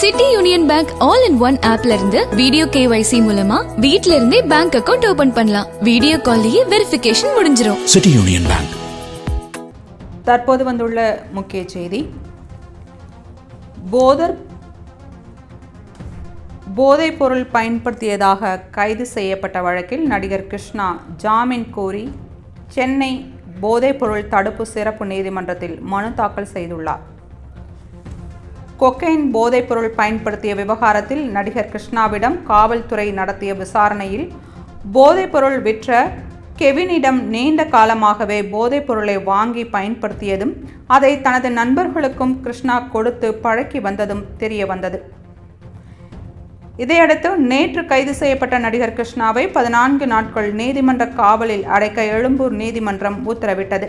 City Union Bank all in one ஆப்ல இருந்து video KYC மூலமா வீட்ல இருந்தே பேங்க் அக்கவுண்ட் ஓபன் பண்ணலாம். வீடியோ கால்லயே வெரிஃபிகேஷன் முடிஞ்சிரும். City Union Bank. தற்போது வந்துள்ள முக்கிய செய்தி. போதர் போதைப் பொருள் பயன்படுத்தியதாக கைது செய்யப்பட்ட வழக்கில் நடிகர் கிருஷ்ணா ஜாமீன் கோரி சென்னை போதைப் பொருள் தடுப்பு சிறப்பு நீதிமன்றத்தில் மனு தாக்கல் செய்துள்ளார். கொக்கைன் போதைப்பொருள் பயன்படுத்திய விவகாரத்தில் நடிகர் கிருஷ்ணாவிடம் காவல்துறை நடத்திய விசாரணையில் போதைப்பொருள் விற்ற கெவினிடம் நீண்ட காலமாகவே போதைப்பொருளை வாங்கி பயன்படுத்தியதும் அதை தனது நண்பர்களுக்கும் கிருஷ்ணா கொடுத்து பழக்கி வந்ததும் தெரிய வந்தது. இதையடுத்து நேற்று கைது செய்யப்பட்ட நடிகர் கிருஷ்ணாவை பதினான்கு நாட்கள் நீதிமன்ற காவலில் அடைக்க எழும்பூர் நீதிமன்றம் உத்தரவிட்டது.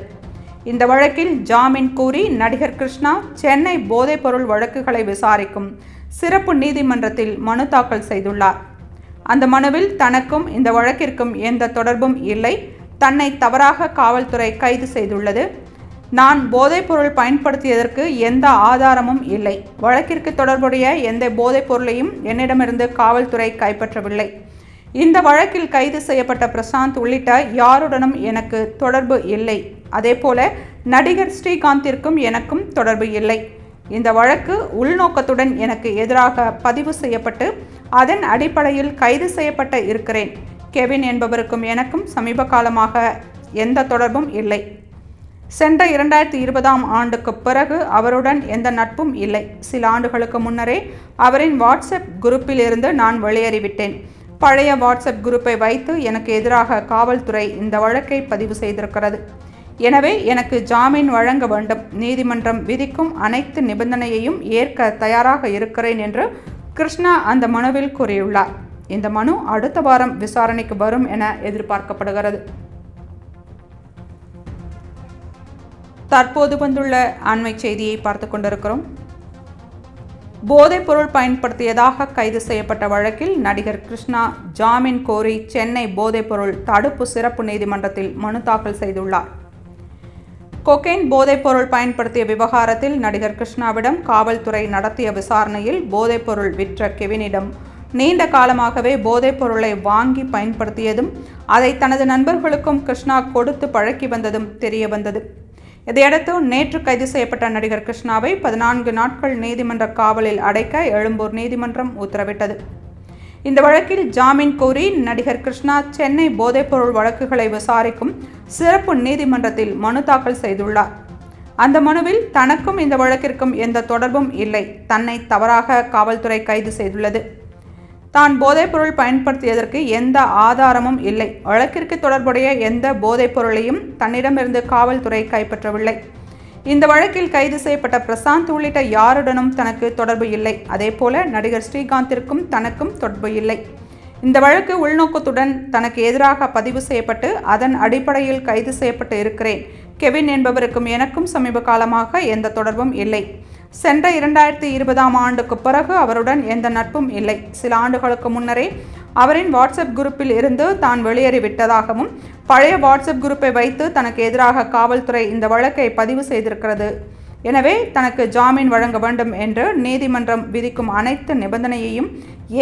இந்த வழக்கில் ஜாமீன் கூறி நடிகர் கிருஷ்ணா சென்னை போதைப்பொருள் வழக்குகளை விசாரிக்கும் சிறப்பு நீதிமன்றத்தில் மனு தாக்கல் செய்துள்ளார். அந்த மனுவில் தனக்கும் இந்த வழக்கிற்கும் எந்த தொடர்பும் இல்லை. தன்னை தவறாக காவல்துறை கைது செய்துள்ளது. நான் போதைப்பொருள் பயன்படுத்தியதற்கு எந்த ஆதாரமும் இல்லை. வழக்கிற்கு தொடர்புடைய எந்த போதைப்பொருளையும் என்னிடமிருந்து காவல்துறை கைப்பற்றவில்லை. இந்த வழக்கில் கைது செய்யப்பட்ட பிரசாந்த் உள்ளிட்ட யாருடனும் எனக்கு தொடர்பு இல்லை. அதேபோல நடிகர் ஸ்ரீகாந்திற்கும் எனக்கும் தொடர்பு இல்லை. இந்த வழக்கு உள்நோக்கத்துடன் எனக்கு எதிராக பதிவு செய்யப்பட்டு அதன் அடிப்படையில் கைது செய்யப்பட்ட இருக்கிறேன். கெவின் என்பவருக்கும் எனக்கும் சமீப காலமாக எந்த தொடர்பும் இல்லை. சென்ற இரண்டாயிரத்தி இருபதாம் ஆண்டுக்கு பிறகு அவருடன் எந்த நட்பும் இல்லை. சில ஆண்டுகளுக்கு முன்னரே அவரின் வாட்ஸ்அப் குரூப்பிலிருந்து நான் வெளியேறிவிட்டேன். பழைய வாட்ஸ்அப் குரூப்பை வைத்து எனக்கு எதிராக காவல்துறை இந்த வழக்கை பதிவு செய்திருக்கிறது. எனவே எனக்கு ஜாமீன் வழங்க வேண்டும். நீதிமன்றம் விதிக்கும் அனைத்து நிபந்தனையையும் ஏற்க தயாராக இருக்கிறேன் என்று கிருஷ்ணா அந்த மனுவில் கூறியுள்ளார். இந்த மனு அடுத்த வாரம் விசாரணைக்கு வரும் என எதிர்பார்க்கப்படுகிறது. தற்போது வந்துள்ள அண்மை செய்தியை பார்த்து கொண்டிருக்கிறோம். போதைப்பொருள் பயன்படுத்தியதாக கைது செய்யப்பட்ட வழக்கில் நடிகர் கிருஷ்ணா ஜாமீன் கோரி சென்னை போதைப்பொருள் தடுப்பு சிறப்பு நீதிமன்றத்தில் மனு தாக்கல் செய்துள்ளார். கொக்கைன் போதைப்பொருள் பயன்படுத்திய விவகாரத்தில் நடிகர் கிருஷ்ணாவிடம் காவல்துறை நடத்திய விசாரணையில் போதைப்பொருள் விற்ற கெவினிடம். நீண்ட காலமாகவே போதைப்பொருளை வாங்கி பயன்படுத்தியதும் அதை தனது நண்பர்களுக்கும் கிருஷ்ணா கொடுத்து பழக்கி வந்ததும் தெரிய வந்தது. இதையடுத்து நேற்று கைது செய்யப்பட்ட நடிகர் கிருஷ்ணாவை பதினான்கு நாட்கள் நீதிமன்ற காவலில் அடைக்க எழும்பூர் நீதிமன்றம் உத்தரவிட்டது. இந்த வழக்கில் ஜாமீன் கோரி நடிகர் கிருஷ்ணா சென்னை போதைப்பொருள் வழக்குகளை விசாரிக்கும் சிறப்பு நீதிமன்றத்தில் மனு தாக்கல் செய்துள்ளார். அந்த மனுவில் தனக்கும் இந்த வழக்கிற்கும் எந்த தொடர்பும் இல்லை. தன்னை தவறாக காவல்துறை கைது செய்துள்ளது. தான் போதைப்பொருள் பயன்படுத்தியதற்கு எந்த ஆதாரமும் இல்லை. வழக்கிற்கு தொடர்புடைய எந்த போதைப்பொருளையும் தன்னிடமிருந்து காவல்துறை கைப்பற்றவில்லை. இந்த வழக்கில் கைது செய்யப்பட்ட பிரசாந்த் உள்ளிட்ட யாருடனும் தனக்கு தொடர்பு இல்லை. அதேபோல நடிகர் ஸ்ரீகாந்திற்கும் தனக்கும் தொடர்பு இல்லை. இந்த வழக்கு உள்நோக்கத்துடன் தனக்கு எதிராக பதிவு செய்யப்பட்டு அதன் அடிப்படையில் கைது செய்யப்பட்டு இருக்கிறேன். கெவின் என்பவருக்கும் எனக்கும் சமீப காலமாக எந்த தொடர்பும் இல்லை. சென்ற இரண்டாயிரத்தி இருபதாம் ஆண்டுக்கு பிறகு அவருடன் எந்த நட்பும் இல்லை. சில ஆண்டுகளுக்கு முன்னரே அவரின் வாட்ஸ்அப் குரூப்பில் இருந்து தான் வெளியேறிவிட்டதாகவும் பழைய வாட்ஸ்அப் குரூப்பை வைத்து தனக்கு எதிராக காவல்துறை இந்த வழக்கை பதிவு செய்திருக்கிறது. எனவே தனக்கு ஜாமீன் வழங்க வேண்டும் என்று நீதிமன்றம் விதிக்கும் அனைத்து நிபந்தனையையும்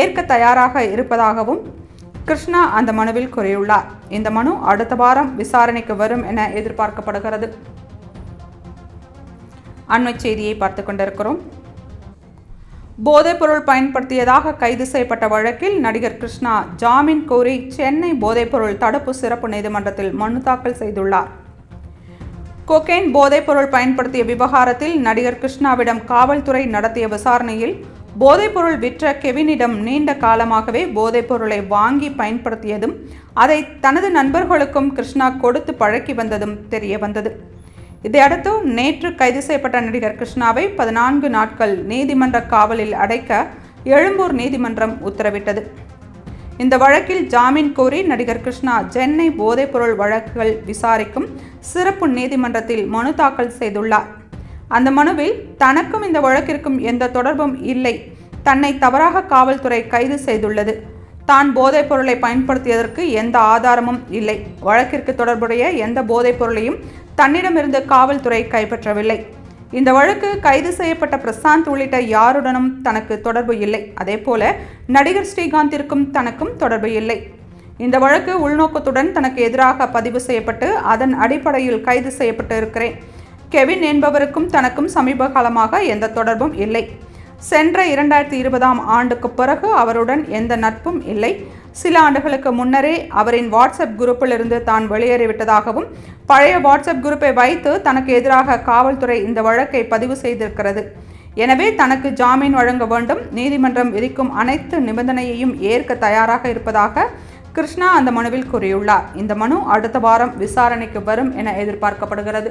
ஏற்க தயாராக இருப்பதாகவும் கிருஷ்ணா அந்த மனுவில் கூறியுள்ளார். இந்த மனு அடுத்த வாரம் விசாரணைக்கு வரும் என எதிர்பார்க்கப்படுகிறது. அண்மை செய்தியை பார்த்து கொண்டிருக்கிறோம். போதைப்பொருள் பயன்படுத்தியதாக கைது செய்யப்பட்ட வழக்கில் நடிகர் கிருஷ்ணா ஜாமீன் கோரி சென்னை போதைப்பொருள் தடுப்பு சிறப்பு நீதிமன்றத்தில் மனு தாக்கல் செய்துள்ளார். கொக்கைன் போதைப்பொருள் பயன்படுத்திய விவகாரத்தில் நடிகர் கிருஷ்ணாவிடம் காவல்துறை நடத்திய விசாரணையில் போதைப்பொருள் விற்ற கெவினிடம் நீண்ட காலமாகவே போதைப்பொருளை வாங்கி பயன்படுத்தியதும் அதை தனது நண்பர்களுக்கும் கிருஷ்ணா கொடுத்து பழக்கி வந்ததும் தெரிய வந்தது. இதையடுத்து நேற்று கைது செய்யப்பட்ட நடிகர் கிருஷ்ணாவை பதினான்கு நாட்கள் நீதிமன்ற காவலில் அடைக்க எழும்பூர் நீதிமன்றம் உத்தரவிட்டது. இந்த வழக்கில் ஜாமீன் கோரி நடிகர் கிருஷ்ணா சென்னை போதைப்பொருள் வழக்குகள் விசாரிக்கும் சிறப்பு நீதிமன்றத்தில் மனு தாக்கல் செய்துள்ளார். அந்த மனுவில் தனக்கும் இந்த வழக்கிற்கும் எந்த தொடர்பும் இல்லை. தன்னை தவறாக காவல்துறை கைது செய்துள்ளது. தான் போதைப் பொருளை பயன்படுத்தியதற்கு எந்த ஆதாரமும் இல்லை. வழக்கிற்கு தொடர்புடைய எந்த போதைப் பொருளையும் தன்னிடமிருந்து காவல்துறை கைப்பற்றவில்லை. இந்த வழக்கு கைது செய்யப்பட்ட பிரசாந்த் உள்ளிட்ட யாருடனும் தனக்கு தொடர்பு இல்லை. அதேபோல நடிகர் ஸ்ரீகாந்திற்கும் தனக்கும் தொடர்பு இல்லை. இந்த வழக்கு உள்நோக்கத்துடன் தனக்கு எதிராக பதிவு செய்யப்பட்டு அதன் அடிப்படையில் கைது செய்யப்பட்டு இருக்கிறேன். கெவின் என்பவருக்கும் தனக்கும் சமீப காலமாக எந்த தொடர்பும் இல்லை. சென்ற இரண்டாயிரத்தி இருபதாம் ஆண்டுக்கு பிறகு அவருடன் எந்த நட்பும் இல்லை. சில ஆண்டுகளுக்கு முன்னரே அவரின் வாட்ஸ்அப் குரூப்பிலிருந்து தான் வெளியேறிவிட்டதாகவும் பழைய வாட்ஸ்அப் குரூப்பை வைத்து தனக்கு எதிராக காவல்துறை இந்த வழக்கை பதிவு செய்திருக்கிறது. எனவே தனக்கு ஜாமீன் வழங்க வேண்டும் நீதிமன்றம் விதிக்கும் அனைத்து நிபந்தனையையும் ஏற்க தயாராக இருப்பதாக கிருஷ்ணா அந்த மனுவில் கூறியுள்ளார். இந்த மனு அடுத்த வாரம் விசாரணைக்கு வரும் என எதிர்பார்க்கப்படுகிறது.